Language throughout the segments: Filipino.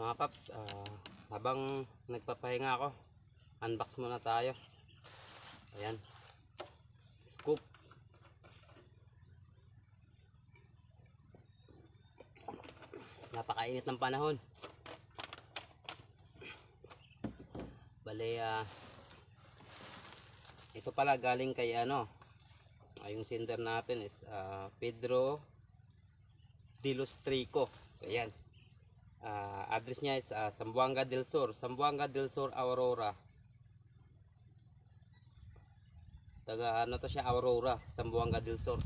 mga paps, Ah, habang nagpapahinga ako, unbox muna tayo. Ayan. Scoop. Napakainit ng panahon. Bale, ah, ito pala galing kay ano, yung sender natin is ah, Pedro Dilustrico. So, ayan. Ah, address niya is ah, Zamboanga del Sur, Zamboanga del Sur, Aurora. Taga ano to siya, Aurora, Zamboanga del Sur.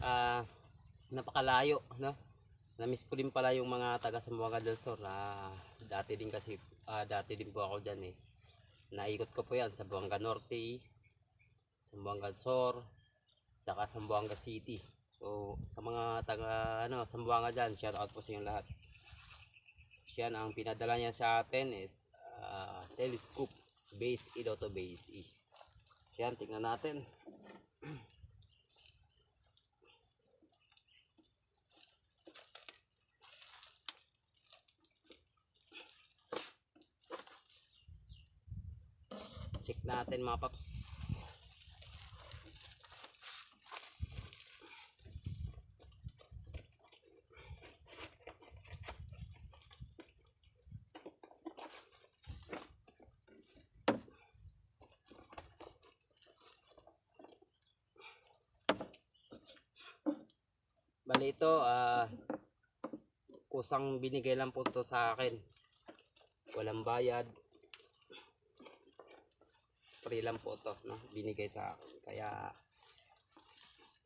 Ah, napakalayo, no? Na-miss ko din pala yung mga taga Zamboanga del Sur na dati din kasi ah, dati din po ako diyan eh. Naikot ko po 'yan sa Zamboanga Norte, Zamboanga Sur, saka Zamboanga City. So, sa mga taga ano, Zamboanga diyan, shout out po sa inyong lahat. Siya ang pinadala niya sa atin is ah, telescope base E base E. Yan, tingnan natin. Check natin mga paps. Bali ito, ah, kusang binigay lang po to sa akin. Walang bayad. Free lang po to, no? Binigay sa akin. Kaya,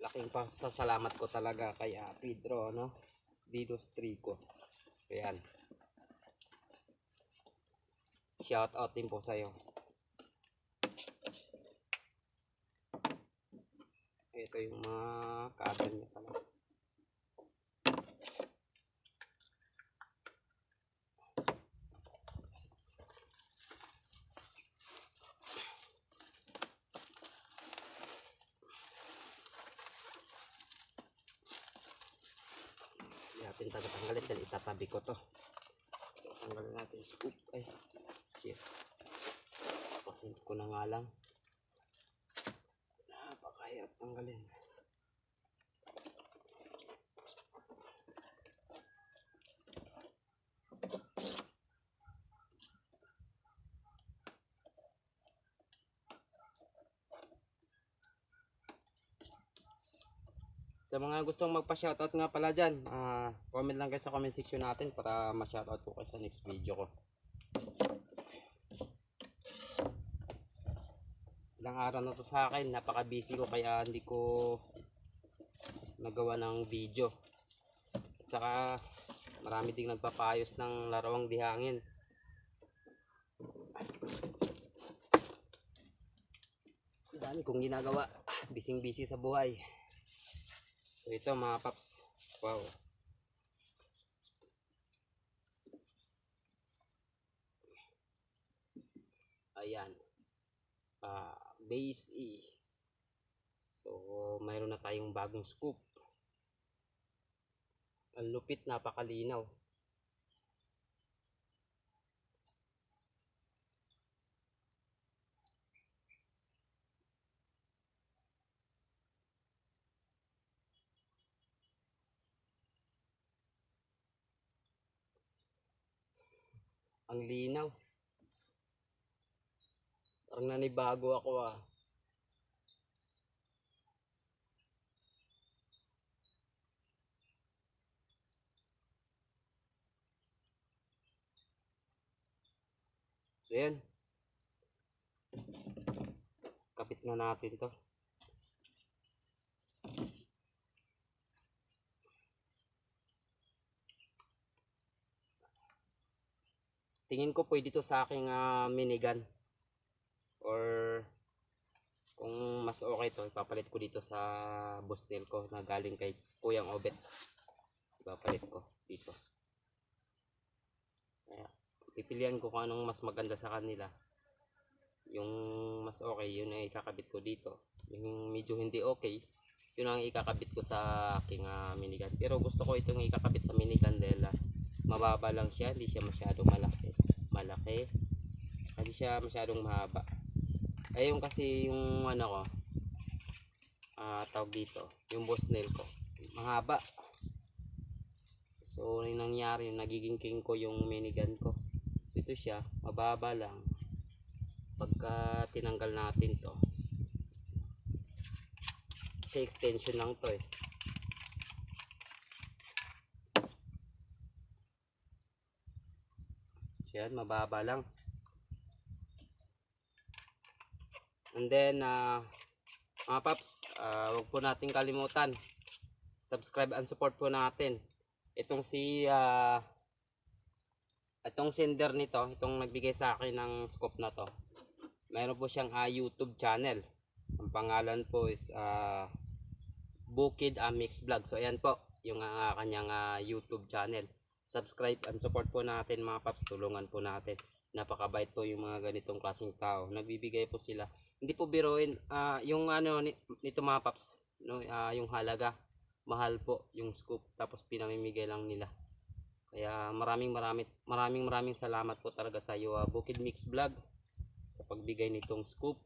laking pasasalamat ko talaga kay ah, Pedro, no? Dinos Trico. So, yan. Shout out din po sa'yo. Ito yung mga kaban niya pala. Natin tagatanggalin dahil itatabi ko to. Tanggalin natin scoop. Ay, shit. Pasin ko na nga lang. Napakahirap tanggalin. Sa mga gustong magpa-shoutout nga pala dyan, ah, comment lang kayo sa comment section natin para ma-shoutout ko kayo sa next video ko. Ilang araw na to sa akin, napaka-busy ko kaya hindi ko nagawa ng video. At saka marami ding nagpapayos ng larawang dihangin. Ang dami kong ginagawa. Bising busy sa buhay. So ito mga paps. Wow. Ayan. Ah, base E. So mayroon na tayong bagong scoop. Ang lupit, napakalinaw. Ang linaw. Parang nanibago ako ah. So yan. Kapit na natin to. Tingin ko pwede to sa aking uh, minigun. Or kung mas okay to, ipapalit ko dito sa Bostel ko na galing kay Kuyang Obet. Ipapalit ko dito. Kaya, pipilian ko kung anong mas maganda sa kanila. Yung mas okay, yun ang ikakabit ko dito. Yung medyo hindi okay, yun ang ikakabit ko sa aking ah, minigun. Pero gusto ko itong ikakabit sa minigun dahil ah, mababa lang siya, hindi siya masyadong malaki. Malaki. Hindi siya masyadong mahaba. Ayun kasi yung ano ko, ah tawag dito, yung boss nail ko, mahaba. So, yung nangyari, yung nagiging king ko yung minigun ko. So, ito siya, mababa lang. Pagka tinanggal natin to, kasi extension lang to eh. So, yan, mababa lang. And then, ah, mga paps, ah, wag po nating kalimutan. Subscribe and support po natin. Itong si, ah, itong sender nito, itong nagbigay sa akin ng scope na to. Meron po siyang ah, YouTube channel. Ang pangalan po is ah, Bukid Amix Vlog. So, ayan po, yung ah, kanyang ah, YouTube channel. Subscribe and support po natin mga paps. Tulungan po natin. Napakabait po yung mga ganitong klaseng tao. Nagbibigay po sila. Hindi po biruin. ah, yung ano ni- nito mga paps, no, ah, yung halaga. Mahal po yung scoop. Tapos pinamimigay lang nila. Kaya maraming maraming maraming maraming salamat po talaga sa iyo ah, Bukid Mix Vlog sa pagbigay nitong scoop.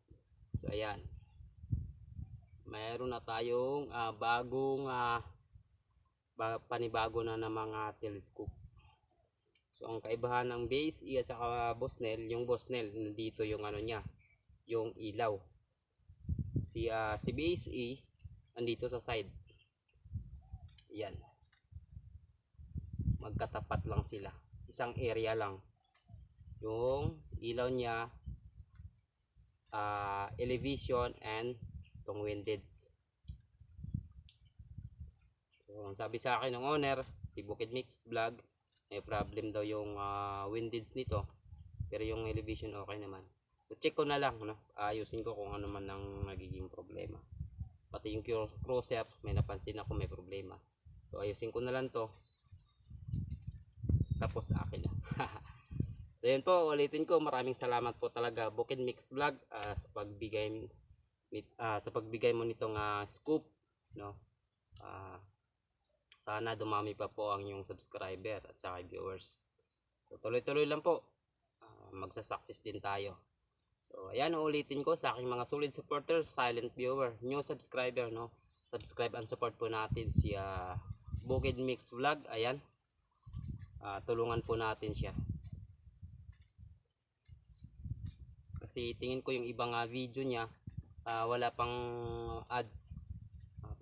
So ayan. Mayroon na tayong ah, bagong ba- panibago na ng mga telescope. So ang kaibahan ng base iya sa Bosnel, yung Bosnel nandito yung ano niya, yung ilaw. Si ah, si base E andito sa side. Yan. Magkatapat lang sila. Isang area lang. Yung ilaw niya ah, elevation and tong windage. So, ang sabi sa akin ng owner, si Bukid Mix Vlog, may problem daw yung ah, windage nito. Pero yung elevation okay naman. So, check ko na lang, no? ayusin ko kung ano man ang nagiging problema. Pati yung cruiser, may napansin ako may problema. So, ayusin ko na lang to. Tapos sa akin na. so, yun po, ulitin ko, maraming salamat po talaga Bukid Mix Vlog ah, sa pagbigay ah, sa pagbigay mo nitong ah, scoop, no? Ah, sana dumami pa po ang yung subscriber at saka viewers. So, tuloy-tuloy lang po. Ah, magsa-success din tayo. So, ayan, ulitin ko sa aking mga solid supporters, silent viewer, new subscriber, no? Subscribe and support po natin si ah, Bukid Mix Vlog. Ayan. Ah, tulungan po natin siya. Kasi tingin ko yung ibang ah, video niya, ah, wala pang ads.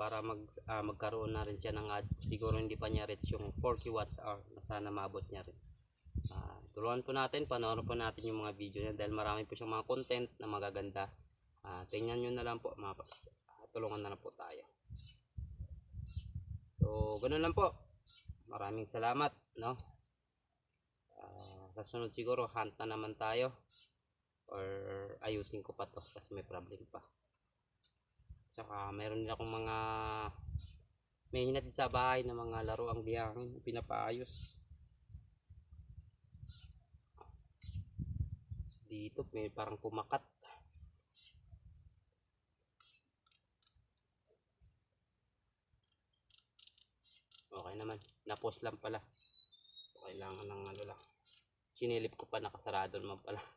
Para mag ah, magkaroon na rin siya ng ads. Siguro hindi pa niya reach yung 4K watts hour na sana maabot niya rin. Ah, tulungan po natin, panoorin po natin yung mga video niya dahil marami po siyang mga content na magaganda. Ah, tingnan nyo na lang po mga paps. Ah, tulungan na lang po tayo. So, ganun lang po. Maraming salamat, no? Ah, sa sunod siguro hunt na naman tayo or ayusin ko pa to kasi may problem pa. Tsaka mayroon din akong mga may hinatid sa bahay na mga laro ang biyangin pinapaayos. Dito may parang pumakat. Okay naman. Napos lang pala. So, kailangan ng ano lang. Sinilip ko pa nakasarado naman pala.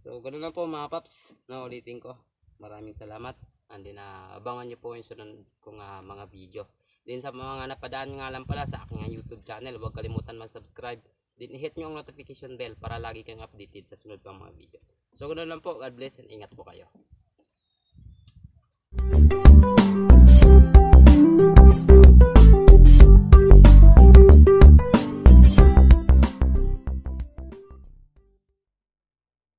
So, ganun lang po mga paps. Na ulitin ko. Maraming salamat. And then, ah, abangan nyo po yung sunod kong ah, mga video. Din sa mga napadaan nga lang pala sa aking ah, YouTube channel, huwag kalimutan mag-subscribe. Then, hit nyo ang notification bell para lagi kang updated sa sunod pang mga video. So, ganun lang po. God bless and ingat po kayo.